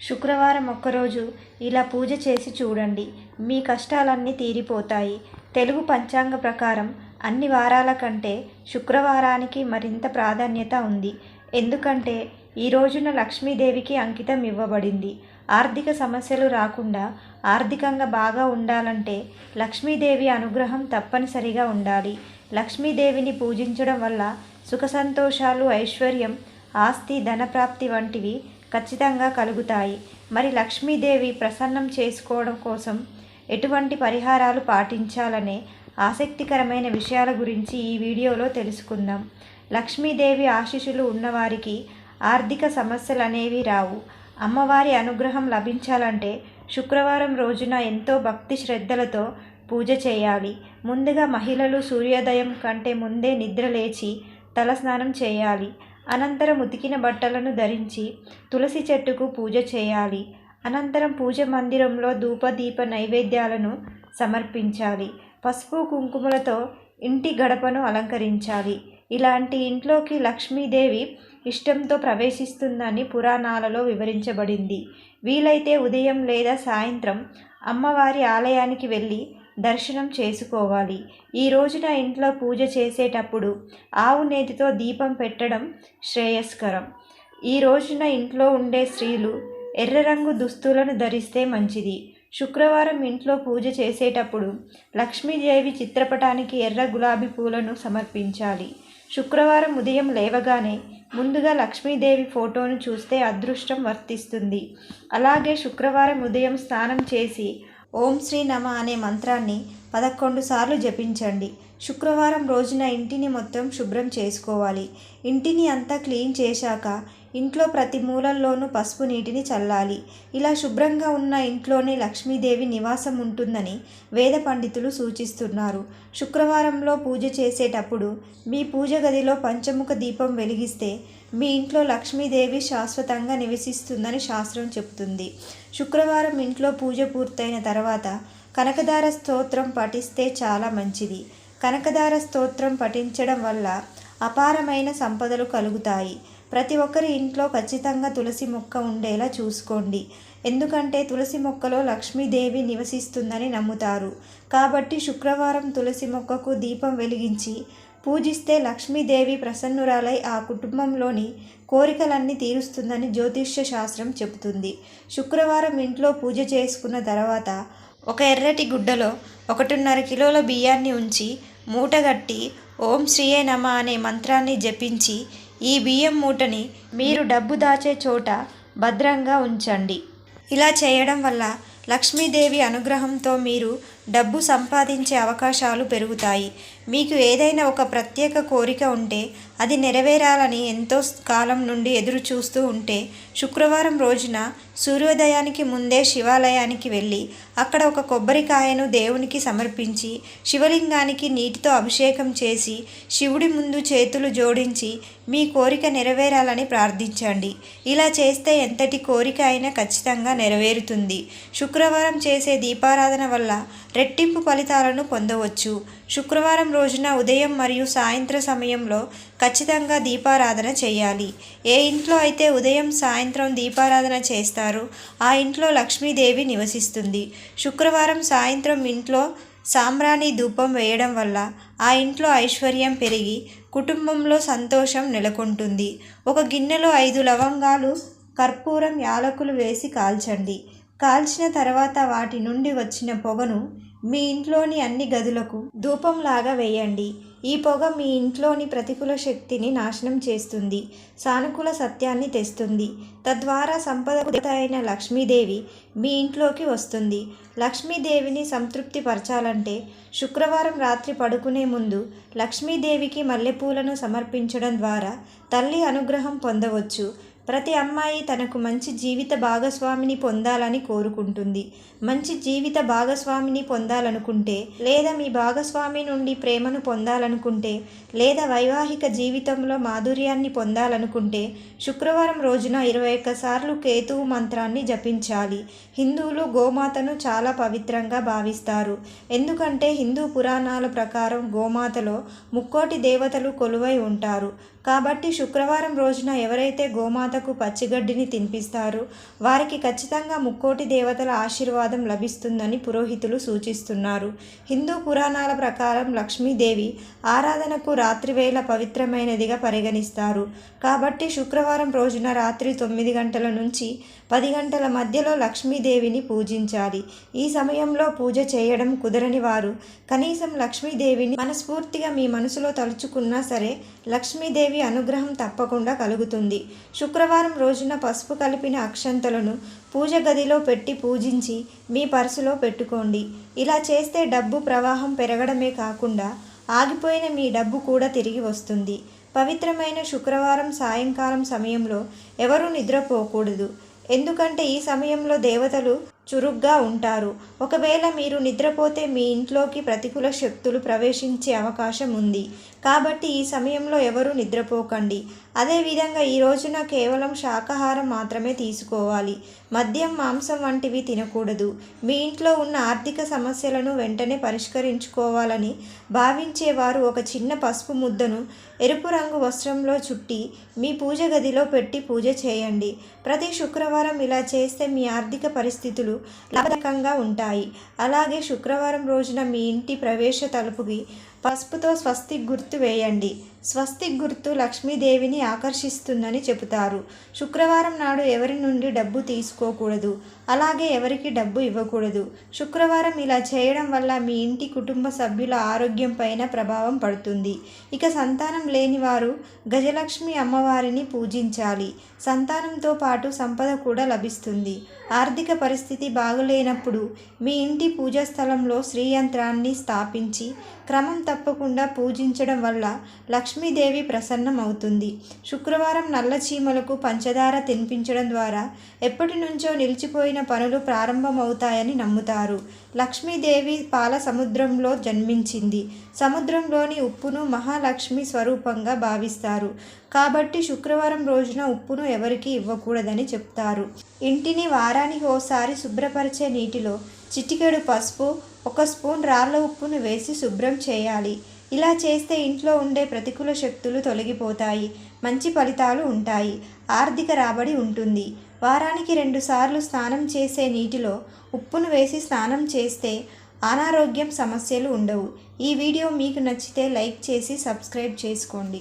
శుక్రవారం ఒక్కరోజు ఇలా పూజ చేసి చూడండి. మీ కష్టాలన్నీ తీరిపోతాయి. తెలుగు పంచాంగ ప్రకారం అన్ని వారాల కంటే శుక్రవారానికి మరింత ప్రాధాన్యత ఉంది. ఎందుకంటే ఈ రోజున లక్ష్మీదేవికి అంకితం ఇవ్వబడింది. ఆర్థిక సమస్యలు రాకుండా ఆర్థికంగా బాగా ఉండాలంటే లక్ష్మీదేవి అనుగ్రహం తప్పనిసరిగా ఉండాలి. లక్ష్మీదేవిని పూజించడం వల్ల సుఖ సంతోషాలు ఐశ్వర్యం ఆస్తి ధనప్రాప్తి వంటివి ఖచ్చితంగా కలుగుతాయి. మరి లక్ష్మీదేవి ప్రసన్నం చేసుకోవడం కోసం ఎటువంటి పరిహారాలు పాటించాలనే ఆసక్తికరమైన విషయాల గురించి ఈ వీడియోలో తెలుసుకుందాం. లక్ష్మీదేవి ఆశీస్సులు ఉన్నవారికి ఆర్థిక సమస్యలు అనేవి రావు. అమ్మవారి అనుగ్రహం లభించాలంటే శుక్రవారం రోజున ఎంతో భక్తి శ్రద్ధలతో పూజ చేయాలి. ముందుగా మహిళలు సూర్యోదయం కంటే ముందే నిద్ర లేచి తలస్నానం చేయాలి. అనంతరం ఉతికిన బట్టలను ధరించి తులసి చెట్టుకు పూజ చేయాలి. అనంతరం పూజ మందిరంలో ధూపదీప నైవేద్యాలను సమర్పించాలి. పసుపు కుంకుమలతో ఇంటి గడపను అలంకరించాలి. ఇలాంటి ఇంట్లోకి లక్ష్మీదేవి ఇష్టంతో ప్రవేశిస్తుందని పురాణాలలో వివరించబడింది. వీలైతే ఉదయం లేదా సాయంత్రం అమ్మవారి ఆలయానికి వెళ్ళి దర్శనం చేసుకోవాలి. ఈ రోజున ఇంట్లో పూజ చేసేటప్పుడు ఆవు నేతితో దీపం పెట్టడం శ్రేయస్కరం. ఈ రోజున ఇంట్లో ఉండే స్త్రీలు ఎర్ర రంగు దుస్తులను ధరిస్తే మంచిది. శుక్రవారం ఇంట్లో పూజ చేసేటప్పుడు లక్ష్మీదేవి చిత్రపటానికి ఎర్ర గులాబీ పూలను సమర్పించాలి. శుక్రవారం ఉదయం లేవగానే ముందుగా లక్ష్మీదేవి ఫోటోను చూస్తే అదృష్టం వర్తిస్తుంది. అలాగే శుక్రవారం ఉదయం స్నానం చేసి ఓం శ్రీ నమ అనే మంత్రాన్ని పదకొండు సార్లు జపించండి. శుక్రవారం రోజున ఇంటిని మొత్తం శుభ్రం చేసుకోవాలి. ఇంటిని అంతా క్లీన్ చేశాక ఇంట్లో ప్రతి మూలల్లోనూ పసుపు నీటిని చల్లాలి. ఇలా శుభ్రంగా ఉన్న ఇంట్లోనే లక్ష్మీదేవి నివాసం ఉంటుందని వేద పండితులు సూచిస్తున్నారు. శుక్రవారంలో పూజ చేసేటప్పుడు మీ పూజ గదిలో పంచముఖ దీపం వెలిగిస్తే మీ ఇంట్లో లక్ష్మీదేవి శాశ్వతంగా నివసిస్తుందని శాస్త్రం చెబుతుంది. శుక్రవారం ఇంట్లో పూజ పూర్తయిన తర్వాత కనకదార స్తోత్రం పఠిస్తే చాలా మంచిది. కనకదార స్తోత్రం పఠించడం వల్ల అపారమైన సంపదలు కలుగుతాయి. ప్రతి ఒక్కరి ఇంట్లో ఖచ్చితంగా తులసి మొక్క ఉండేలా చూసుకోండి. ఎందుకంటే తులసి మొక్కలో లక్ష్మీదేవి నివసిస్తుందని నమ్ముతారు. కాబట్టి శుక్రవారం తులసి మొక్కకు దీపం వెలిగించి పూజిస్తే లక్ష్మీదేవి ప్రసన్నురాలై ఆ కుటుంబంలోని కోరికలన్నీ తీరుస్తుందని జ్యోతిష్య శాస్త్రం చెబుతుంది. శుక్రవారం ఇంట్లో పూజ చేసుకున్న తర్వాత ఒక ఎర్రటి గుడ్డలో ఒకటిన్నర కిలోల బియ్యాన్ని ఉంచి మూటగట్టి ఓం శ్రీయే నమ అనే మంత్రాన్ని జపించి ఈ బియ్యం మూటని మీరు డబ్బు దాచే చోట భద్రంగా ఉంచండి. ఇలా చేయడం వల్ల లక్ష్మీదేవి అనుగ్రహంతో మీరు డబ్బు సంపాదించే అవకాశాలు పెరుగుతాయి. మీకు ఏదైనా ఒక ప్రత్యేక కోరిక ఉంటే అది నెరవేరాలని ఎంతో కాలం నుండి ఎదురు చూస్తూ ఉంటే శుక్రవారం రోజున సూర్యోదయానికి ముందే శివాలయానికి వెళ్ళి అక్కడ ఒక కొబ్బరికాయను దేవునికి సమర్పించి శివలింగానికి నీటితో అభిషేకం చేసి శివుడి ముందు చేతులు జోడించి మీ కోరిక నెరవేరాలని ప్రార్థించండి. ఇలా చేస్తే ఎంతటి కోరిక అయినా ఖచ్చితంగా నెరవేరుతుంది. శుక్రవారం చేసే దీపారాధన వల్ల రెట్టింపు ఫలితాలను పొందవచ్చు. శుక్రవారం రోజున ఉదయం మరియు సాయంత్ర సమయంలో ఖచ్చితంగా దీపారాధన చేయాలి. ఏ ఇంట్లో అయితే ఉదయం సాయంత్రం దీపారాధన చేస్తారు ఆ ఇంట్లో లక్ష్మీదేవి నివసిస్తుంది. శుక్రవారం సాయంత్రం ఇంట్లో సాంబ్రాణి ధూపం వేయడం వల్ల ఆ ఇంట్లో ఐశ్వర్యం పెరిగి కుటుంబంలో సంతోషం నెలకొంటుంది. ఒక గిన్నెలో ఐదు లవంగాలు కర్పూరం యాలకులు వేసి కాల్చండి. కాల్చిన తర్వాత వాటి నుండి వచ్చిన పొగను మీ ఇంట్లోని అన్ని గదులకు ధూపంలాగా వేయండి. ఈ పొగ మీ ఇంట్లోని ప్రతికూల శక్తిని నాశనం చేస్తుంది. సానుకూల సత్యాన్ని తెస్తుంది. తద్వారా సంపద అయిన లక్ష్మీదేవి మీ ఇంట్లోకి వస్తుంది. లక్ష్మీదేవిని సంతృప్తి పరచాలంటే శుక్రవారం రాత్రి పడుకునే ముందు లక్ష్మీదేవికి మల్లెపూలను సమర్పించడం ద్వారా తల్లి అనుగ్రహం పొందవచ్చు. ప్రతి అమ్మాయి తనకు మంచి జీవిత భాగస్వామిని పొందాలని కోరుకుంటుంది. మంచి జీవిత భాగస్వామిని పొందాలనుకుంటే లేదా మీ భాగస్వామి నుండి ప్రేమను పొందాలనుకుంటే లేదా వైవాహిక జీవితంలో మాధుర్యాన్ని పొందాలనుకుంటే శుక్రవారం రోజున ఇరవై ఒక్కసార్లు కేతువు మంత్రాన్ని జపించాలి. హిందువులు గోమాతను చాలా పవిత్రంగా భావిస్తారు. ఎందుకంటే హిందూ పురాణాల ప్రకారం గోమాతలో ముక్కోటి దేవతలు కొలువై ఉంటారు. కాబట్టి శుక్రవారం రోజున ఎవరైతే గోమాతకు పచ్చిగడ్డిని తినిపిస్తారో వారికి ఖచ్చితంగా ముక్కోటి దేవతల ఆశీర్వాదం లభిస్తుందని పురోహితులు సూచిస్తున్నారు. హిందూ పురాణాల ప్రకారం లక్ష్మీదేవి ఆరాధనకు రాత్రివేళ పవిత్రమైనదిగా పరిగణిస్తారు. కాబట్టి శుక్రవారం రోజున రాత్రి తొమ్మిది గంటల నుంచి పది గంటల మధ్యలో లక్ష్మీదేవిని పూజించాలి. ఈ సమయంలో పూజ చేయడం కుదరని వారు కనీసం లక్ష్మీదేవిని మనస్ఫూర్తిగా మీ మనసులో తలుచుకున్నా సరే లక్ష్మీదేవి అనుగ్రహం తప్పకుండా కలుగుతుంది. శుక్రవారం రోజున పసుపు కలిపిన అక్షంతలను పూజ గదిలో పెట్టి పూజించి మీ పర్సులో పెట్టుకోండి. ఇలా చేస్తే డబ్బు ప్రవాహం పెరగడమే కాకుండా ఆగిపోయిన మీ డబ్బు కూడా తిరిగి వస్తుంది. పవిత్రమైన శుక్రవారం సాయంకాలం సమయంలో ఎవరూ నిద్రపోకూడదు. ఎందుకంటే ఈ సమయంలో దేవతలు చురుగ్గా ఉంటారు. ఒకవేళ మీరు నిద్రపోతే మీ ఇంట్లోకి ప్రతికూల శక్తులు ప్రవేశించే అవకాశం ఉంది. కాబట్టి ఈ సమయంలో ఎవరూ నిద్రపోకండి. అదేవిధంగా ఈ రోజున కేవలం శాకాహారం మాత్రమే తీసుకోవాలి. మద్యం మాంసం వంటివి తినకూడదు. మీ ఇంట్లో ఉన్న ఆర్థిక సమస్యలను వెంటనే పరిష్కరించుకోవాలని భావించేవారు ఒక చిన్న పసుపు ముద్దను ఎరుపు రంగు వస్త్రంలో చుట్టి మీ పూజ గదిలో పెట్టి పూజ చేయండి. ప్రతి శుక్రవారం ఇలా చేస్తే మీ ఆర్థిక పరిస్థితులు లాభదాయకంగా ఉంటాయి. అలాగే శుక్రవారం రోజున మీ ఇంటి ప్రవేశ తలుపుకి పసుపుతో స్వస్తిక్ గుర్తు వేయండి. స్వస్తిక్ గుర్తు లక్ష్మీదేవిని ఆకర్షిస్తుందని చెబుతారు. శుక్రవారం నాడు ఎవరి నుండి డబ్బు తీసుకోకూడదు. అలాగే ఎవరికి డబ్బు ఇవ్వకూడదు. శుక్రవారం ఇలా చేయడం వల్ల మీ ఇంటి కుటుంబ సభ్యుల ఆరోగ్యం పైన ప్రభావం పడుతుంది. ఇక సంతానం లేని వారు గజలక్ష్మి అమ్మవారిని పూజించాలి. సంతానంతో పాటు సంపద కూడా లభిస్తుంది. ఆర్థిక పరిస్థితి బాగలేనప్పుడు మీ ఇంటి పూజా స్థలంలో శ్రీయంత్రాన్ని స్థాపించి క్రమం తప్పకుండా పూజించడం వల్ల లక్ష్మీదేవి ప్రసన్నం అవుతుంది శుక్రవారం నల్ల చీమలకు పంచదార తినిపించడం ద్వారా ఎప్పటి నుంచో నిలిచిపోయిన పనులు ప్రారంభమవుతాయని నమ్ముతారు. లక్ష్మీదేవి పాల సముద్రంలో జన్మించింది. సముద్రంలోని ఉప్పును మహాలక్ష్మి స్వరూపంగా భావిస్తారు. కాబట్టి శుక్రవారం రోజున ఉప్పును ఎవరికీ ఇవ్వకూడదని చెప్తారు. ఇంటిని వారానికి ఓసారి శుభ్రపరిచే నీటిలో చిటికెడు పసుపు ఒక స్పూన్ రాళ్ళ ఉప్పును వేసి శుభ్రం చేయాలి. ఇలా చేస్తే ఇంట్లో ఉండే ప్రతికూల శక్తులు తొలగిపోతాయి మంచి ఫలితాలు ఉంటాయి ఆర్థిక రాబడి ఉంటుంది. వారానికి రెండుసార్లు స్నానం చేసే నీటిలో ఉప్పును వేసి స్నానం చేస్తే అనారోగ్యం సమస్యలు ఉండవు. ఈ వీడియో మీకు నచ్చితే లైక్ చేసి సబ్స్క్రైబ్ చేసుకోండి.